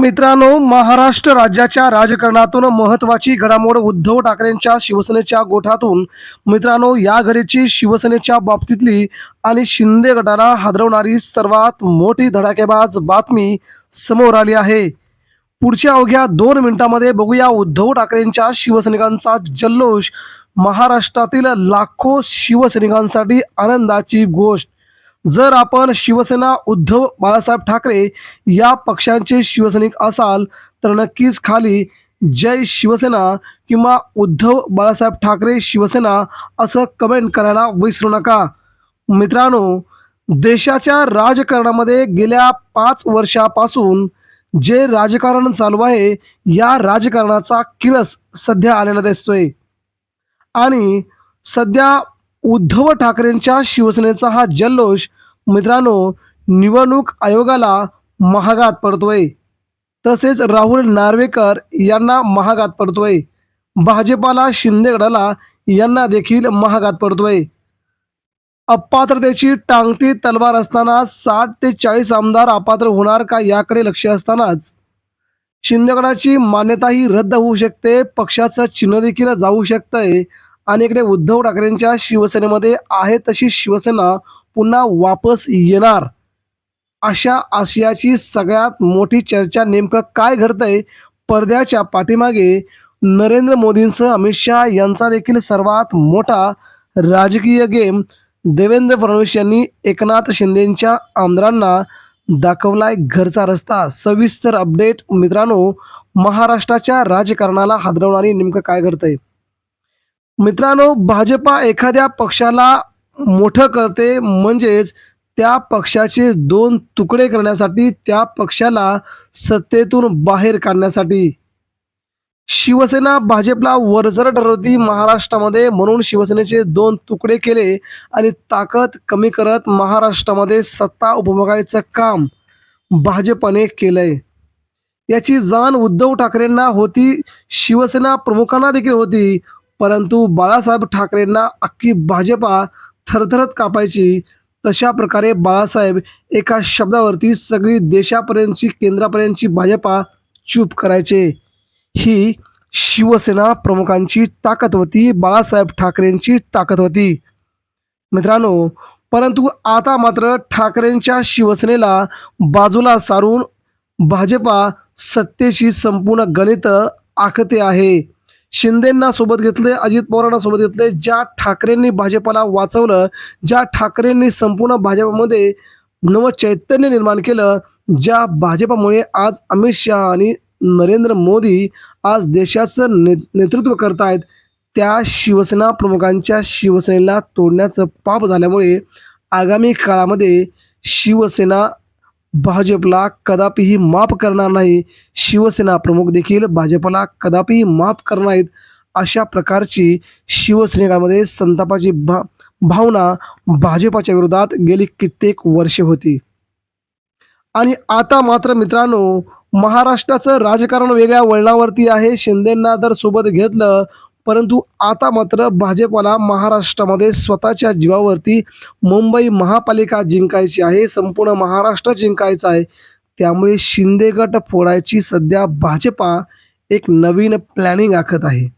मित्रांनो महाराष्ट्र राज्याच्या राजकारणातून महत्वाची घडामोड उद्धव ठाकरेंच्या शिवसेनेच्या गोठातून. मित्रांनो या घडीची शिवसेनेच्या बाबतीतली आणि शिंदे गटाला हादरवणारी सर्वात मोठी धडाकेबाज बातमी समोर आली आहे. पुढच्या अवघ्या दोन मिनिटांमध्ये बघूया उद्धव ठाकरेंच्या शिवसैनिकांचा जल्लोष. महाराष्ट्रातील लाखो शिवसैनिकांसाठी आनंदाची गोष्ट. जर आपण शिवसेना उद्धव बाळासाहेब ठाकरे या पक्षांचे शिवसैनिक असाल तर नक्कीच खाली जय शिवसेना किंवा उद्धव बाळासाहेब ठाकरे शिवसेना असं कमेंट करायला विसरू नका. मित्रांनो देशाच्या राजकारणामध्ये गेल्या पाच वर्षापासून जे राजकारण चालू आहे या राजकारणाचा किरस सध्या आलेला दिसतोय. आणि सध्या उद्धव ठाकरेंच्या शिवसेनेचा हा जल्लोष मित्रांनो निवडणूक आयोगाला महागात पडतोय. तसेच राहुल नार्वेकर यांना महागात पडतोय. भाजपाला शिंदे गटाला यांना देखील महागात पडतोय. अपात्रतेची टांगती तलवार असताना साठ ते चाळीस आमदार अपात्र होणार का याकडे लक्ष असतानाच शिंदेगडाची मान्यताही रद्द होऊ शकते पक्षाचं चिन्ह देखील जाऊ शकतंय आणि इकडे उद्धव ठाकरेंच्या शिवसेनेमध्ये आहे तशी शिवसेना पुन्हा वापस येणार. अशा आशयाची सगळ्यात मोठी चर्चा नेमकं काय घडतंय पडद्याच्या पाठीमागे नरेंद्र मोदींसह अमित शहा यांचा देखील सर्वात मोठा राजकीय गेम देवेंद्र फडणवीस यांनी एकनाथ शिंदेच्या आमदारांना दाखवलाय घरचा रस्ता. सविस्तर अपडेट मित्रांनो महाराष्ट्राच्या राजकारणाला हादरवणारी नेमकं काय घडतंय? मित्रांनो भाजपा एखाद्या पक्षाला मोठं करते म्हणजेच त्या पक्षाचे दोन तुकडे करण्यासाठी त्या पक्षाला सत्तेतून बाहेर काढण्यासाठी. शिवसेना भाजपला वरजर ठरवती महाराष्ट्रामध्ये म्हणून शिवसेनेचे दोन तुकडे केले आणि ताकद कमी करत महाराष्ट्रामध्ये सत्ता उपभोगायचं काम भाजपने केलंय. याची जाण उद्धव ठाकरेंना होती शिवसेना प्रमुखांना देखील होती. परंतु बाळासाहेब ठाकरेंना अख्खी भाजपा थरथरत कापायची तशा प्रकारे बाळासाहेब एका शब्दावरती सगळी देशापर्यंतची केंद्रापर्यंतची भाजपा चूप करायचे. ही शिवसेना प्रमुखांची ताकद होती बाळासाहेब ठाकरेंची ताकद होती. मित्रांनो परंतु आता मात्र ठाकरेंच्या शिवसेनेला बाजूला सारून भाजपा सत्तेशी संपूर्ण गणित आखते आहे. शिंदेंना सोबत घेतले अजित पवारांना सोबत घेतले. ज्या ठाकरेंनी भाजपाला वाचवलं ज्या ठाकरेंनी संपूर्ण भाजपमध्ये नव चैतन्य निर्माण केलं ज्या भाजपामुळे आज अमित शहा आणि नरेंद्र मोदी आज देशाचं ने नेतृत्व करतायत त्या शिवसेना प्रमुखांच्या शिवसेनेला तोडण्याचं पाप झाल्यामुळे आगामी काळामध्ये शिवसेना भाजपला कदापिही माफ करणार नाही. शिवसेना प्रमुख देखील भाजपला कदापिही माफ करणार नाहीत अशा प्रकारची शिवसैनिकांमध्ये संतापाची भा भावना भाजपाच्या विरोधात गेली कित्येक वर्षे होती. आणि आता मात्र मित्रांनो महाराष्ट्राचं राजकारण वेगळ्या वळणावरती आहे. शिंदेंना जर सोबत घेतलं परंतु आता मात्र भाजपला महाराष्ट्रामध्ये स्वतःच्या जीवावरती मुंबई महापालिका जिंकायची आहे संपूर्ण महाराष्ट्र जिंकायचं आहे. त्यामुळे शिंदे गट फोडायची सध्या भाजपा एक नवीन प्लॅनिंग आखत आहे.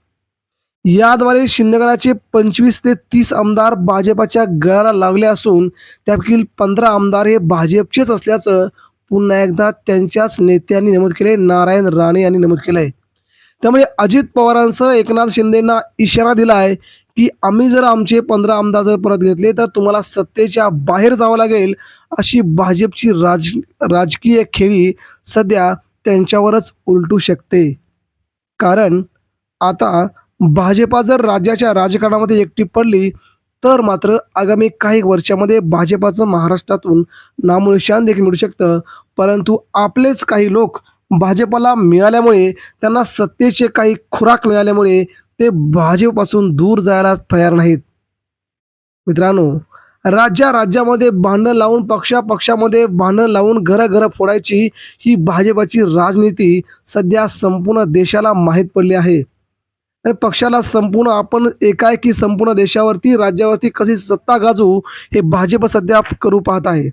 याद्वारे शिंदेगडाचे पंचवीस ते तीस आमदार भाजपाच्या गळाला लागले असून त्यापैकी पंधरा आमदार हे भाजपचेच असल्याचं पुन्हा एकदा त्यांच्याच नेत्यांनी नमूद केले नारायण राणे यांनी नमूद केलं आहे त्यामुळे अजित पवारांसह एकनाथ शिंदेना इशारा दिला आहे की आम्ही जर आमचे पंधरा आमदार जर परत घेतले तर तुम्हाला सत्तेच्या बाहेर जावं लागेल अशी भाजपची राज राजकीय खेळी सध्या त्यांच्यावरच उलटू शकते. कारण आता भाजपा जर राज्याच्या राजकारणामध्ये एकटी पडली तर मात्र आगामी काही वर्षामध्ये भाजपाचं महाराष्ट्रातून नामोनिशान देखील मिळू शकतं. परंतु आपलेच काही लोक भाजपला मिळाल्यामुळे त्यांना सत्तेचे काही खुराक मिळाल्यामुळे ते भाजपपासून दूर जायला तयार नाहीत. मित्रांनो राज्या राज्यामध्ये भांडण लावून पक्षा पक्षामध्ये भांडण लावून घरं घरं फोडायची ही भाजपाची राजनीती सध्या संपूर्ण देशाला माहीत पडली आहे. आणि पक्षाला संपूर्ण आपण एकाएकी संपूर्ण देशावरती राज्यावरती कशी सत्ता गाजू हे भाजप सध्या करू पाहत आहे.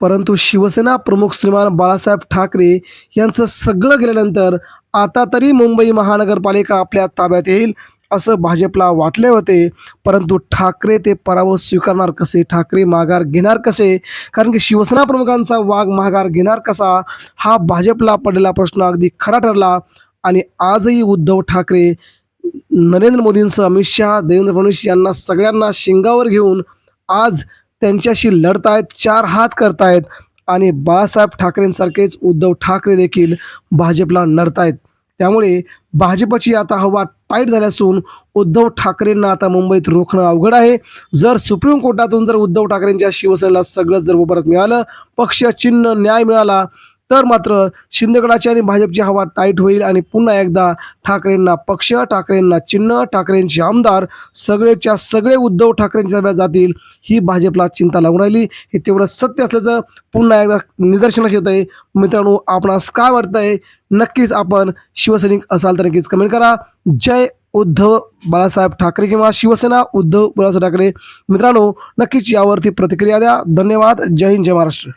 परंतु शिवसेना प्रमुख श्रीमान बाळासाहेब ठाकरे यांचं सगळं गेल्यानंतर आता तरी मुंबई महानगरपालिका आपल्या ताब्यात येईल असं भाजपला वाटले होते. परंतु ठाकरे ते पराभव स्वीकारणार कसे? ठाकरे माघार घेणार कसे? कारण की शिवसेना प्रमुखांचा वाघ माघार घेणार कसा? हा भाजपला पडलेला प्रश्न अगदी खरा ठरला. आणि आजही उद्धव ठाकरे नरेंद्र मोदींसह अमित शहा देवेंद्र फडणवीस यांना सगळ्यांना शिंगावर घेऊन आज त्यांच्याशी लढतायत चार हात करतायत आणि बाळासाहेब ठाकरेंसारखेच उद्धव ठाकरे देखील भाजपला नडतायत. त्यामुळे भाजपची आता हवा टाईट झाली असून उद्धव ठाकरेंना आता मुंबईत रोखणं अवघड आहे. जर सुप्रीम कोर्टातून जर उद्धव ठाकरेंच्या शिवसेनेला सगळं जर परत मिळालं पक्ष चिन्ह न्याय मिळाला तर मात्र शिंदेगडाची आणि भाजपची हवा टाईट होईल आणि पुन्हा एकदा ठाकरेंना पक्ष ठाकरेंना चिन्ह ठाकरेंचे आमदार सगळेच्या सगळे उद्धव ठाकरेंच्या ताब्यात जातील ही भाजपला चिंता लागून राहिली. हे तेवढं सत्य असल्याचं पुन्हा एकदा निदर्शनास येत आहे. मित्रांनो आपणास काय वाटतंय? नक्कीच आपण शिवसैनिक असाल तर नक्कीच कमेंट करा. जय उद्धव बाळासाहेब ठाकरे किंवा शिवसेना उद्धव बाळासाहेब ठाकरे. मित्रांनो नक्कीच यावरती प्रतिक्रिया द्या. धन्यवाद. जय हिंद जय महाराष्ट्र.